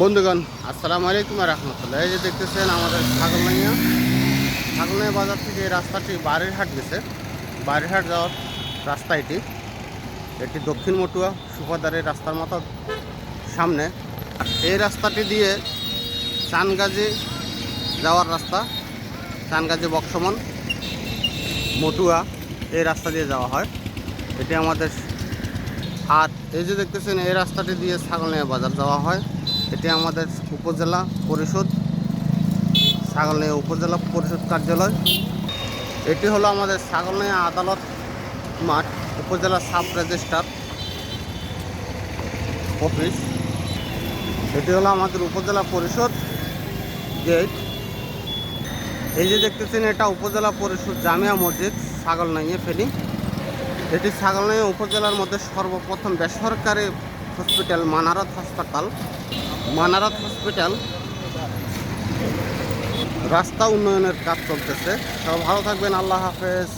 বন্ধুগণ, আসসালামু আলাইকুম রহমতুল্লাহ। এই যে দেখতেছেন আমাদের ছাগলনাইয়া। ছাগলনাইয়া বাজার থেকে এই রাস্তাটি বাড়িরহাট গেছে। বাড়িরহাট যাওয়ার রাস্তা এটি। এটি দক্ষিণ মটুয়া সুপাদারের রাস্তার মতো সামনে। এই রাস্তাটি দিয়ে চানগাজি যাওয়ার রাস্তা, চানগাজি বক্সমন মটুয়া, এই রাস্তা দিয়ে যাওয়া হয়। এটি আমাদের আর এই যে দেখতেছেন, এই রাস্তাটি দিয়ে ছাগলনিয়া বাজার যাওয়া হয়। এটি আমাদের উপজেলা পরিষদ ছাগলনিয়া উপজেলা পরিষদ কার্যালয়। এটি হলো আমাদের ছাগলনিয়া আদালত মাঠ, উপজেলা সাব রেজিস্ট্রার অফিস। এটি হলো আমাদের উপজেলা পরিষদ গেট। এই যে দেখতেছেন, এটা উপজেলা পরিষদ জামিয়া মসজিদ ছাগলনাইয়া ফেনী। এটি ছাগলনাইয়া উপজেলার মধ্যে সর্বপ্রথম বেসরকারি হসপিটাল, মানারত হাসপাতাল। মানারত হসপিটাল। রাস্তা উন্নয়নের কাজ চলতেছে। সব ভালো থাকবেন আল্লাহ হাফেজ।